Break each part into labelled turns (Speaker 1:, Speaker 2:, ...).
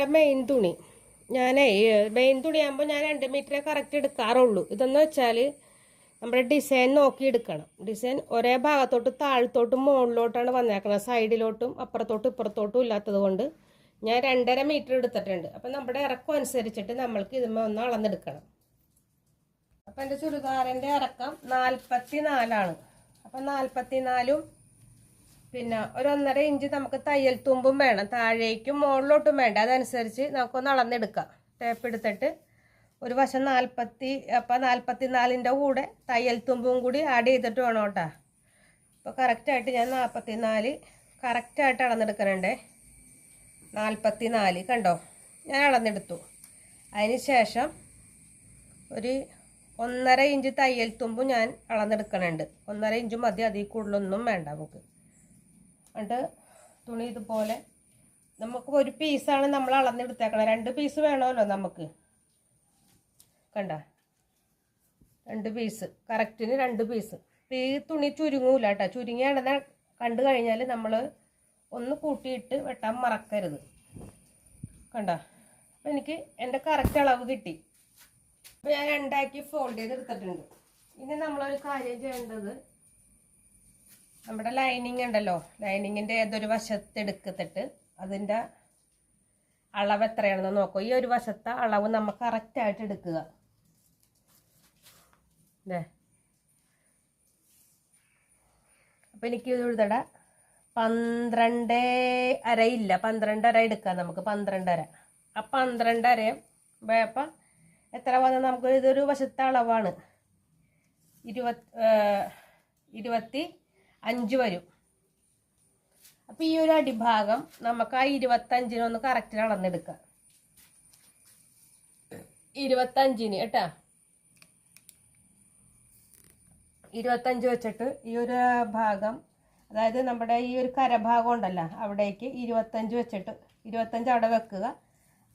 Speaker 1: നമ്മുടെ മെയിൻ തുണി. ഞാനേ മെയിൻ തുണിയാകുമ്പോൾ ഞാൻ രണ്ട് മീറ്ററേ കറക്റ്റ് എടുക്കാറുള്ളൂ. ഇതെന്ന് വെച്ചാൽ നമ്മുടെ ഡിസൈൻ നോക്കി എടുക്കണം. ഡിസൈൻ ഒരേ ഭാഗത്തോട്ട് താഴത്തോട്ടും മുകളിലോട്ടാണ് വന്നേക്കുന്നത്. സൈഡിലോട്ടും അപ്പുറത്തോട്ടും ഇപ്പുറത്തോട്ടും ഇല്ലാത്തത് കൊണ്ട് ഞാൻ രണ്ടര മീറ്റർ എടുത്തിട്ടുണ്ട്. അപ്പം നമ്മുടെ ഇറക്കം അനുസരിച്ചിട്ട് നമ്മൾക്ക് ഇതുമ്മ ഒന്ന് അളന്നെടുക്കണം. അപ്പം എന്റെ ചുരിദാറിന്റെ ഇറക്കം നാൽപ്പത്തി നാലാണ് അപ്പം നാൽപ്പത്തി നാലും പിന്നെ ഒരു ഒന്നര ഇഞ്ച് നമുക്ക് തയ്യൽ തുമ്പും വേണം. താഴേക്കും മുകളിലോട്ടും വേണ്ട. അതനുസരിച്ച് നമുക്കൊന്ന് അളന്നെടുക്കാം. ടേപ്പ് എടുത്തിട്ട് ഒരു വശം നാൽപ്പത്തി അപ്പം നാൽപ്പത്തി നാലിന്റെ കൂടെ തയ്യൽ തുമ്പും കൂടി ആഡ് ചെയ്തിട്ട് വേണം കേട്ടോ. അപ്പോൾ കറക്റ്റായിട്ട് ഞാൻ നാൽപ്പത്തി നാല് കറക്റ്റായിട്ട് അളന്നെടുക്കണുണ്ടേ. നാൽപ്പത്തി നാല് കണ്ടോ? ഞാൻ അളന്നെടുത്തു. അതിന് ശേഷം ഒരു ഒന്നര ഇഞ്ച് തയ്യൽ തുമ്പും ഞാൻ അളന്നെടുക്കണുണ്ട്. ഒന്നര ഇഞ്ച് മതി. അതിൽ കൂടുതലൊന്നും വേണ്ട നമുക്ക്. എന്നിട്ട് തുണി ഇതുപോലെ. നമുക്ക് ഒരു പീസാണ് നമ്മൾ അളന്നെടുത്തേക്കണം രണ്ട് പീസ് വേണമല്ലോ നമുക്ക്. കണ്ട? രണ്ട് പീസ് കറക്റ്റിന് രണ്ട് പീസ് ഈ തുണി ചുരുങ്ങൂല കേട്ടോ. ചുരുങ്ങിയാണെന്ന് കണ്ടു കഴിഞ്ഞാൽ നമ്മൾ ഒന്ന് കൂട്ടിയിട്ട് വെട്ടാൻ മറക്കരുത്. കണ്ട? അപ്പം എനിക്ക് എന്റെ കറക്റ്റ് അളവ് കിട്ടി. അപ്പോൾ ഞാൻ രണ്ടാക്കി ഫോൾഡ് ചെയ്ത് എടുത്തിട്ടുണ്ട് ഇനി നമ്മളൊരു കാര്യം ചെയ്യേണ്ടത് നമ്മുടെ ലൈനിങ് ഉണ്ടല്ലോ. ലൈനിങ്ങിന്റെ ഏതൊരു വശത്ത് എടുക്കത്തിട്ട് അതിന്റെ അളവ് എത്രയാണെന്ന് നോക്കുക ഈ ഒരു വശത്തെ അളവ് നമ്മൾ കറക്റ്റായിട്ട് എടുക്കുക. അല്ലേ അപ്പം എനിക്ക് എഴുതട പന്ത്രണ്ട് അരയില്ല പന്ത്രണ്ടര എടുക്കാം നമുക്ക്. പന്ത്രണ്ടര ആ പന്ത്രണ്ടരയും വേപ്പം എത്ര വന്നാൽ നമുക്ക് ഇതൊരു വശത്തെ അളവാണ്. ഇരുപത്തി ഇരുപത്തി അഞ്ച് വരും. അപ്പം ഈ ഒരു അടിഭാഗം നമുക്ക് ആ ഇരുപത്തഞ്ചിനൊന്ന് കറക്റ്റിന് അളന്നെടുക്കാം. ഇരുപത്തഞ്ചിന് കേട്ടാ? ഇരുപത്തഞ്ച് വെച്ചിട്ട് ഈ ഒരു ഭാഗം അതായത് നമ്മുടെ ഈ ഒരു കരഭാഗം ഉണ്ടല്ലോ അവിടേക്ക് ഇരുപത്തഞ്ച് വെച്ചിട്ട് ഇരുപത്തഞ്ച് അവിടെ വെക്കുക.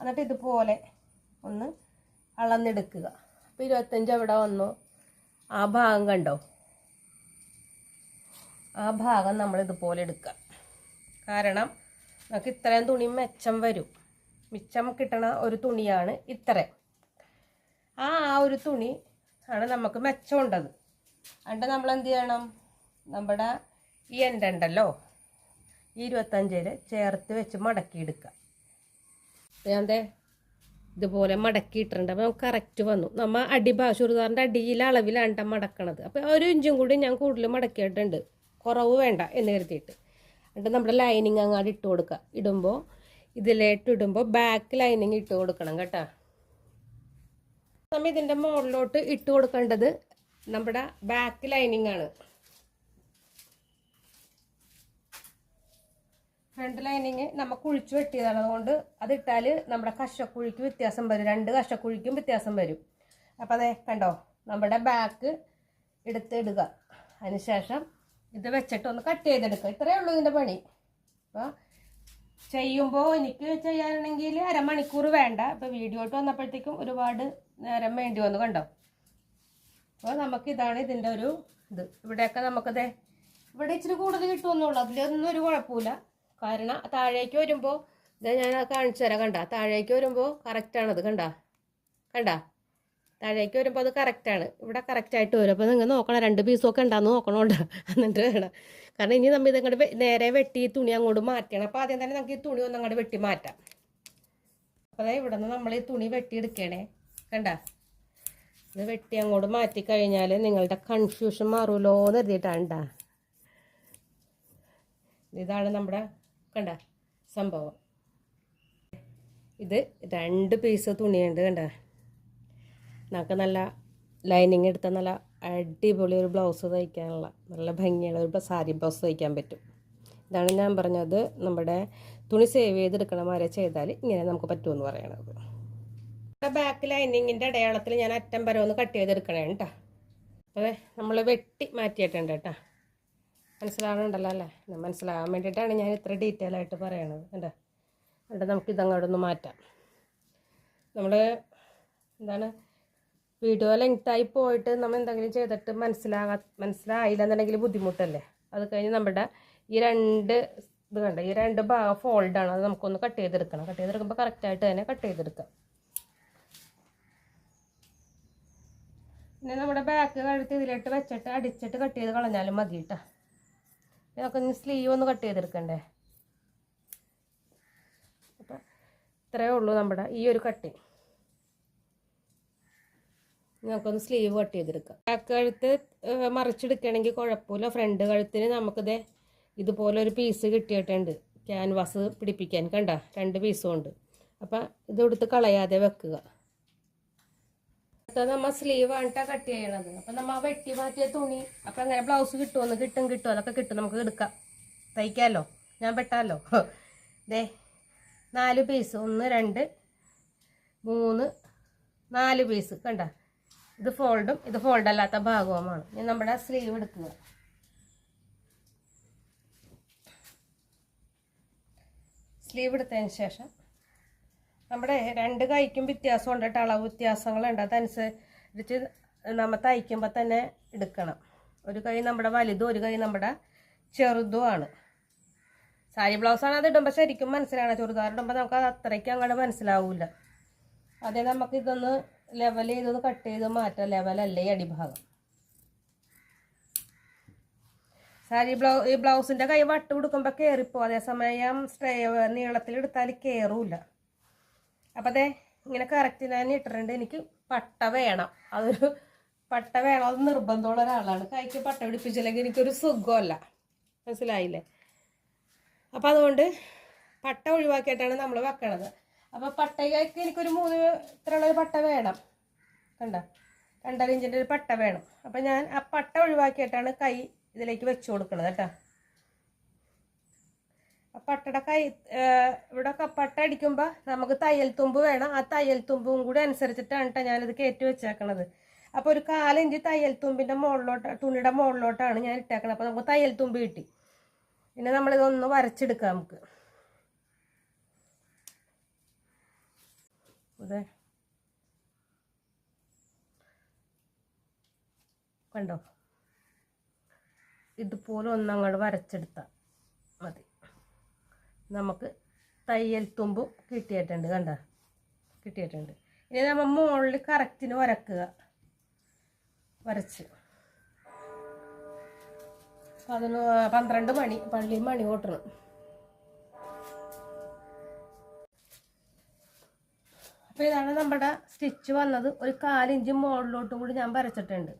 Speaker 1: എന്നിട്ട് ഇതുപോലെ ഒന്ന് അളന്നെടുക്കുക. അപ്പോൾ ഇരുപത്തഞ്ച് അവിടെ വന്നു. ആ ഭാഗം കണ്ടോ? ആ ഭാഗം നമ്മൾ ഇതുപോലെ എടുക്കുക. കാരണം നമുക്ക് ഇത്രയും തുണി മെച്ചം വരും. മിച്ചം കിട്ടണ ഒരു തുണിയാണ് ഇത്രയും. ആ ആ ഒരു തുണി ആണ് നമുക്ക് മെച്ചമുണ്ടത്. അതുകൊണ്ട് നമ്മൾ എന്ത് ചെയ്യണം? നമ്മുടെ ഈ എന്റെ ഉണ്ടല്ലോ. ഈ ഇരുപത്തഞ്ചിൽ ചേർത്ത് വെച്ച് മടക്കിയെടുക്കുക ദേ ഇതുപോലെ മടക്കിയിട്ടുണ്ട് അപ്പോൾ നമുക്ക് കറക്റ്റ് വന്നു. നമ്മ അടിഭാ ചുരിദാറിന്റെ അടിയിലെ അളവിലാണ് മടക്കണത്. അപ്പോൾ ഒരു ഇഞ്ചും കൂടി ഞാൻ കൂടുതൽ മടക്കിയിട്ടുണ്ട്. കുറവ് വേണ്ട എന്ന് കരുതിയിട്ട്. എന്നിട്ട് നമ്മുടെ ലൈനിങ് അങ്ങാട് ഇട്ട് കൊടുക്കുക. ഇടുമ്പോൾ ഇതിലേട്ട് ഇടുമ്പോൾ ബാക്ക് ലൈനിങ് ഇട്ട് കൊടുക്കണം കേട്ടോ. നമ്മൾ ഇതിന്റെ മുകളിലോട്ട് ഇട്ട് കൊടുക്കേണ്ടത് നമ്മുടെ ബാക്ക് ലൈനിങ് ആണ്. ഫ്രണ്ട് ലൈനിങ് നമ്മൾ കുഴിച്ച് വെട്ടിയതാണ്. അതിട്ടാൽ നമ്മുടെ കശക്കുഴിക്ക് വ്യത്യാസം വരും. രണ്ട് കശക്കുഴിക്കും വ്യത്യാസം വരും. അപ്പോൾ അതെ കണ്ടോ? നമ്മുടെ ബാക്ക് എടുത്ത് ഇടുക. അതിനുശേഷം ഇത് വെച്ചിട്ട് ഒന്ന് കട്ട് ചെയ്തെടുക്കുക ഇത്രയേ ഉള്ളൂ ഇതിന്റെ പണി. അപ്പോൾ ചെയ്യുമ്പോൾ എനിക്ക് ചെയ്യാനാണെങ്കിൽ അരമണിക്കൂർ വേണ്ട. ഇപ്പോൾ വീഡിയോട്ട് വന്നപ്പോഴത്തേക്കും ഒരുപാട് നേരം വേണ്ടി വന്നു കണ്ടോ? അപ്പോൾ നമുക്ക് ഇതാണ് ഇതിന്റെ ഒരു ഇത്. ഇവിടെയൊക്കെ നമുക്കത് ഇവിടെ ഇച്ചിരി കൂടുതൽ കിട്ടുമെന്നുള്ളൂ. അതിലൊന്നും ഒരു കുഴപ്പമില്ല. കാരണം താഴേക്ക് വരുമ്പോൾ ഇത് ഞാൻ കാണിച്ചു തരാം കണ്ട? താഴേക്ക് വരുമ്പോൾ കറക്റ്റാണത് കണ്ട? കണ്ട? താഴേക്ക് വരുമ്പോൾ അത് കറക്റ്റാണ് ഇവിടെ കറക്റ്റായിട്ട് വരും. അപ്പോൾ നിങ്ങൾ നോക്കണം രണ്ട് പീസൊക്കെ ഉണ്ടാന്ന് നോക്കണോണ്ട്. എന്നിട്ട് വേണം. കാരണം ഇനി നമ്മൾ ഇതങ്ങോട്ട് നേരെ വെട്ടി തുണി അങ്ങോട്ട് മാറ്റണം. അപ്പോൾ ആദ്യം തന്നെ നമുക്ക് ഈ തുണി ഒന്ന് അങ്ങോട്ട് വെട്ടി മാറ്റാം. അപ്പോൾ ഇവിടെ നിന്ന് നമ്മൾ ഈ തുണി വെട്ടിയെടുക്കണേ. കണ്ട? ഇത് വെട്ടി അങ്ങോട്ട് മാറ്റി കഴിഞ്ഞാൽ നിങ്ങളുടെ കൺഫ്യൂഷൻ മാറുമല്ലോ എന്ന് കരുതിയിട്ടാണ് ട്ടാ. ഇതാണ് നമ്മുടെ കണ്ട? സംഭവം. ഇത് രണ്ട് പീസ് തുണിയുണ്ട് കണ്ട? നമുക്ക് നല്ല ലൈനിങ് എടുത്ത നല്ല അടിപൊളി ഒരു ബ്ലൗസ് തയ്ക്കാനുള്ള നല്ല ഭംഗിയുള്ള ഒരു സാരി ബ്ലൗസ് തയ്ക്കാൻ പറ്റും. ഇതാണ് ഞാൻ പറഞ്ഞത്. നമ്മുടെ തുണി സേവ് ചെയ്തെടുക്കണമാരെ ചെയ്താൽ ഇങ്ങനെ നമുക്ക് പറ്റുമെന്ന് പറയണത്. ബാക്ക് ലൈനിങ്ങിന്റെ അടയാളത്തിൽ ഞാൻ അറ്റം വരെ ഒന്ന് കട്ട് ചെയ്തെടുക്കണേ കേട്ടോ അതെ നമ്മൾ വെട്ടി മാറ്റിയിട്ടുണ്ട് കേട്ടോ മനസ്സിലാവണുണ്ടല്ലോ അല്ലേ? മനസ്സിലാവാൻ വേണ്ടിയിട്ടാണ് ഞാൻ ഇത്ര ഡീറ്റെയിൽ ആയിട്ട് പറയണത് കണ്ടോ? എന്നിട്ട് നമുക്ക് ഇതങ്ങോട്ടൊന്ന് മാറ്റാം. നമ്മൾ എന്താണ് വീഡിയോ ലെങ്ത്തായി പോയിട്ട് നമ്മൾ എന്തെങ്കിലും ചെയ്തിട്ട് മനസ്സിലാകാ മനസ്സിലായില്ല എന്നുണ്ടെങ്കിൽ ബുദ്ധിമുട്ടല്ലേ? അത് കഴിഞ്ഞ് നമ്മുടെ ഈ രണ്ട് ഇത് കണ്ട? ഈ രണ്ട് ഭാഗം ഫോൾഡാണ് അത് നമുക്കൊന്ന് കട്ട് ചെയ്തെടുക്കണം. കട്ട് ചെയ്തെടുക്കുമ്പോൾ കറക്റ്റായിട്ട് തന്നെ കട്ട് ചെയ്തെടുക്കാം. പിന്നെ നമ്മുടെ ബാക്ക് കഴുത്ത് ഇതിലിട്ട് വെച്ചിട്ട് അടിച്ചിട്ട് കട്ട് ചെയ്ത് കളഞ്ഞാലും മതി കേട്ടോ നമുക്കൊന്ന് സ്ലീവ് ഒന്ന് കട്ട് ചെയ്തെടുക്കണ്ടേ? അപ്പം ഇത്രയേ ഉള്ളൂ നമ്മുടെ ഈ ഒരു കട്ടിങ് നമുക്കൊന്ന് സ്ലീവ് കട്ട് ചെയ്തെടുക്കാം. ബാക്ക് കഴുത്ത് മറിച്ചെടുക്കണമെങ്കിൽ കുഴപ്പമില്ല. ഫ്രണ്ട് കഴുത്തിന് നമുക്കിത് ഇതുപോലെ ഒരു പീസ് കിട്ടിയിട്ടുണ്ട്. ക്യാൻവാസ് പിടിപ്പിക്കാൻ. കണ്ട? രണ്ട് പീസും ഉണ്ട്. അപ്പം ഇത് എടുത്ത് കളയാതെ വെക്കുക. അപ്പം നമ്മൾ സ്ലീവ് ആണ്ട്ടാ കട്ട് ചെയ്യണത്. അപ്പം നമ്മൾ ആ വെട്ടി മാറ്റിയ തുണി അപ്പം അങ്ങനെ ബ്ലൗസ് കിട്ടുമെന്ന് കിട്ടും കിട്ടും അതൊക്കെ കിട്ടും. നമുക്ക് എടുക്കാം. തയ്ക്കാമല്ലോ ഞാൻ വെട്ടാമല്ലോ ദേ നാല് പീസ് ഒന്ന് രണ്ട് മൂന്ന് നാല് പീസ് കണ്ട? ഇത് ഫോൾഡും ഇത് ഫോൾഡ് അല്ലാത്ത ഭാഗവുമാണ്. ഇനി നമ്മുടെ സ്ലീവ് എടുക്കുക. സ്ലീവ് എടുത്തതിന് ശേഷം നമ്മുടെ രണ്ട് കൈക്കും വ്യത്യാസമുണ്ട് കേട്ടോ. അളവ് വ്യത്യാസങ്ങളുണ്ട്. അതനുസരിച്ച് നമ്മൾ തയ്ക്കുമ്പോൾ തന്നെ എടുക്കണം. ഒരു കൈ നമ്മുടെ വലുതും ഒരു കൈ നമ്മുടെ ചെറുതുമാണ്. സാരി ബ്ലൗസാണ് അത് ഇടുമ്പോൾ ശരിക്കും മനസ്സിലാണ് ചുരിദാർ ഇടുമ്പോൾ നമുക്ക് അത് അത്രയ്ക്ക് അങ്ങോട്ട് മനസ്സിലാവില്ല അതേ നമുക്ക് ഇതൊന്ന് ലെവൽ ചെയ്തൊന്ന് കട്ട് ചെയ്ത് മാറ്റാം ലെവലല്ല ഈ അടിഭാഗം. സാരി ബ്ലൗ ഈ ബ്ലൗസിന്റെ കൈ വട്ട് കൊടുക്കുമ്പോൾ കയറിപ്പോ അതേസമയം സ്ട്രേ നീളത്തിലെടുത്താൽ കയറൂല അപ്പം അതെ ഇങ്ങനെ കറക്റ്റ് ഞാൻ ഇട്ടിട്ടുണ്ട്. എനിക്ക് പട്ട വേണം. അതൊരു പട്ട വേണം. അത് നിർബന്ധമുള്ള ഒരാളാണ്. കൈക്ക് പട്ട പിടിപ്പിച്ചില്ലെങ്കിൽ എനിക്കൊരു സുഖമല്ല. മനസ്സിലായില്ലേ? അപ്പം അതുകൊണ്ട് പട്ട ഒഴിവാക്കിയിട്ടാണ് നമ്മൾ വെക്കണത്. അപ്പോൾ പട്ടയ്ക്ക് എനിക്കൊരു മൂന്ന് ഇത്രയുള്ള ഒരു പട്ട വേണം. കണ്ട? രണ്ടര ഇഞ്ചിന്റെ ഒരു പട്ട വേണം. അപ്പോൾ ഞാൻ ആ പട്ട ഒഴിവാക്കിയിട്ടാണ് കൈ ഇതിലേക്ക് വെച്ച് കൊടുക്കണത് കേട്ടോ. പട്ടയുടെ കൈ ഇവിടെ പട്ട അടിക്കുമ്പോൾ നമുക്ക് തയ്യൽ തുമ്പ് വേണം. ആ തയ്യൽ തുമ്പും കൂടി അനുസരിച്ചിട്ടാണ് കേട്ടോ ഞാനിത് കയറ്റി വെച്ചേക്കണത്. അപ്പോൾ ഒരു കാലിഞ്ച് തയ്യൽ തുമ്പിന്റെ മുകളിലോട്ട് തുണിയുടെ മുകളിലോട്ടാണ് ഞാൻ ഇട്ടേക്കണത്. അപ്പോൾ നമുക്ക് തയ്യൽ തുമ്പ് കിട്ടി. പിന്നെ നമ്മളിതൊന്ന് വരച്ചെടുക്കാം നമുക്ക്. അതെ. കണ്ടോ? ഇതുപോലെ ഒന്നങ്ങോട്ട് വരച്ചെടുത്താൽ മതി. നമുക്ക് തയ്യൽ തുമ്പും കിട്ടിയിട്ടുണ്ട് കണ്ട? കിട്ടിയിട്ടുണ്ട്. ഇനി നമ്മൾ മുകളിൽ കറക്റ്റിന് വരക്കുക. വരച്ച്. പതിനോ പന്ത്രണ്ട് മണി പള്ളി മണി കൂട്ടണം. അപ്പോൾ ഇതാണ് നമ്മുടെ സ്റ്റിച്ച് വന്നത്. ഒരു കാലിഞ്ച് മുകളിലോട്ടും കൂടി ഞാൻ വരച്ചിട്ടുണ്ട്.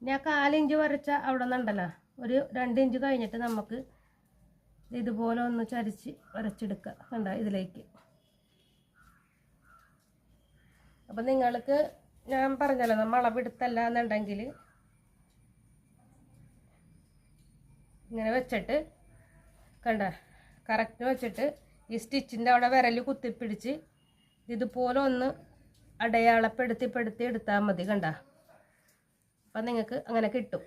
Speaker 1: ഇനി ആ കാലിഞ്ച് വരച്ച അവിടെ നിന്നുണ്ടല്ലോ ഒരു രണ്ട് ഇഞ്ച് കഴിഞ്ഞിട്ട് നമുക്ക് ഇതുപോലെ ഒന്ന് ചരിച്ച് വരച്ചെടുക്കുക കണ്ട ഇതിലേക്ക്. അപ്പം നിങ്ങൾക്ക് ഞാൻ പറഞ്ഞല്ലോ നമ്മൾ അളവെടുത്തല്ല എന്നുണ്ടെങ്കിൽ ഇങ്ങനെ വെച്ചിട്ട് കണ്ട കറക്റ്റ് വെച്ചിട്ട് ഈ സ്റ്റിച്ചിന്റെ അവിടെ വിരൽ കുത്തിപ്പിടിച്ച് ഇതുപോലെ ഒന്ന് അടയാളപ്പെടുത്തി പെടുത്തി എടുത്താൽ മതി കണ്ട. അപ്പം നിങ്ങൾക്ക് അങ്ങനെ കിട്ടും.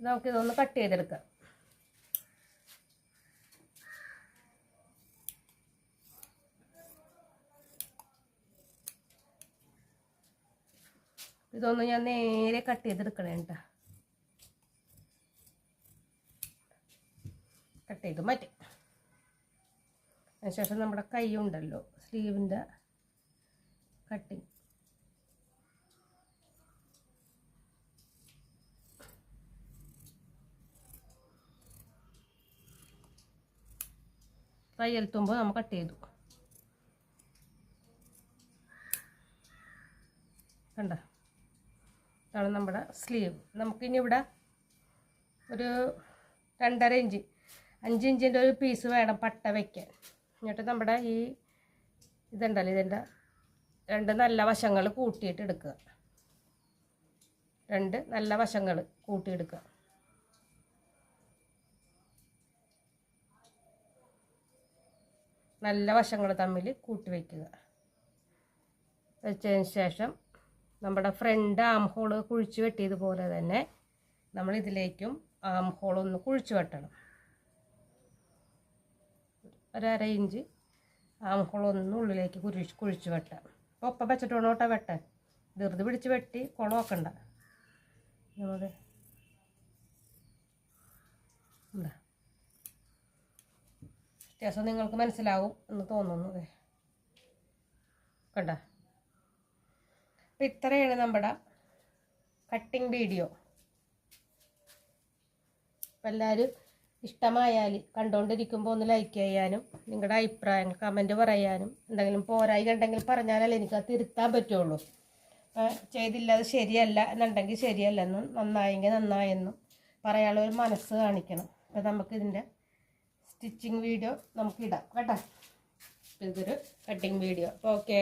Speaker 1: നമുക്കിതൊന്ന് കട്ട് ചെയ്തെടുക്കാം. ഇതൊന്ന് ഞാൻ നേരെ കട്ട് ചെയ്തെടുക്കണേ കേട്ടോ കട്ട് ചെയ്ത് മാറ്റി. അതിനുശേഷം നമ്മുടെ കൈ ഉണ്ടല്ലോ സ്ലീവിന്റെ കട്ടിങ് തയ്യൽ തുമ്പ് നമ്മൾ കട്ട് ചെയ്തു. കണ്ട? ഇതാണ് നമ്മുടെ സ്ലീവ് നമുക്കിനി ഇവിടെ ഒരു രണ്ടര ഇഞ്ച് അഞ്ച് ഇഞ്ചിന്റെ ഒരു പീസ് വേണം പട്ട വയ്ക്കാൻ എന്നിട്ട് നമ്മുടെ ഈ ഇതുണ്ടല്ലോ ഇതിന്റെ രണ്ട് നല്ല വശങ്ങൾ കൂട്ടിയിട്ട് എടുക്കുക. രണ്ട് നല്ല വശങ്ങൾ കൂട്ടിയെടുക്കുക. നല്ല വശങ്ങൾ തമ്മിൽ കൂട്ടി വയ്ക്കുക വെച്ചതിന് ശേഷം നമ്മുടെ ഫ്രണ്ട് ആം ഹോൾ കുഴിച്ച് വെട്ടിയതുപോലെ തന്നെ നമ്മൾ ഇതിലേക്കും ആം ഹോൾ ഒന്ന് കുഴിച്ച് വെട്ടണം. ഒരര ഇഞ്ച് ആം ഹോൾ ഒന്ന് ഉള്ളിലേക്ക് കുഴിച്ച് കുഴിച്ച് വെട്ടാം. അപ്പോൾ ഒപ്പം വെച്ചിട്ട് വേണം കേട്ടോ വെട്ടാൻ? ധൃതി പിടിച്ച് വെട്ടി കുളമാക്കണ്ട. നമ്മൾ എന്താ വ്യത്യാസം നിങ്ങൾക്ക് മനസ്സിലാവും എന്ന് തോന്നുന്നു അതെ. കണ്ട? അപ്പം ഇത്രയാണ് നമ്മുടെ കട്ടിങ് വീഡിയോ അപ്പം എല്ലാവരും ഇഷ്ടമായാൽ കണ്ടുകൊണ്ടിരിക്കുമ്പോൾ ഒന്ന് ലൈക്ക് ചെയ്യാനും നിങ്ങളുടെ അഭിപ്രായങ്ങൾ കമന്റ് പറയാനും എന്തെങ്കിലും പോരായി കണ്ടെങ്കിൽ പറഞ്ഞാലല്ലേ എനിക്ക് അത് തിരുത്താൻ പറ്റുള്ളൂ. ചെയ്തില്ല അത് ശരിയല്ല എന്നുണ്ടെങ്കിൽ ശരിയല്ലെന്നും നന്നായെങ്കിൽ നന്നായെന്നും പറയാനുള്ള ഒരു മനസ്സ് കാണിക്കണം. അപ്പോൾ നമുക്ക് ഇതിന്റെ സ്റ്റിച്ചിങ് വീഡിയോ നമുക്ക് ഇടാം. കേട്ടോ? ഇതൊരു കട്ടിങ് വീഡിയോ അപ്പോൾ ഓക്കെ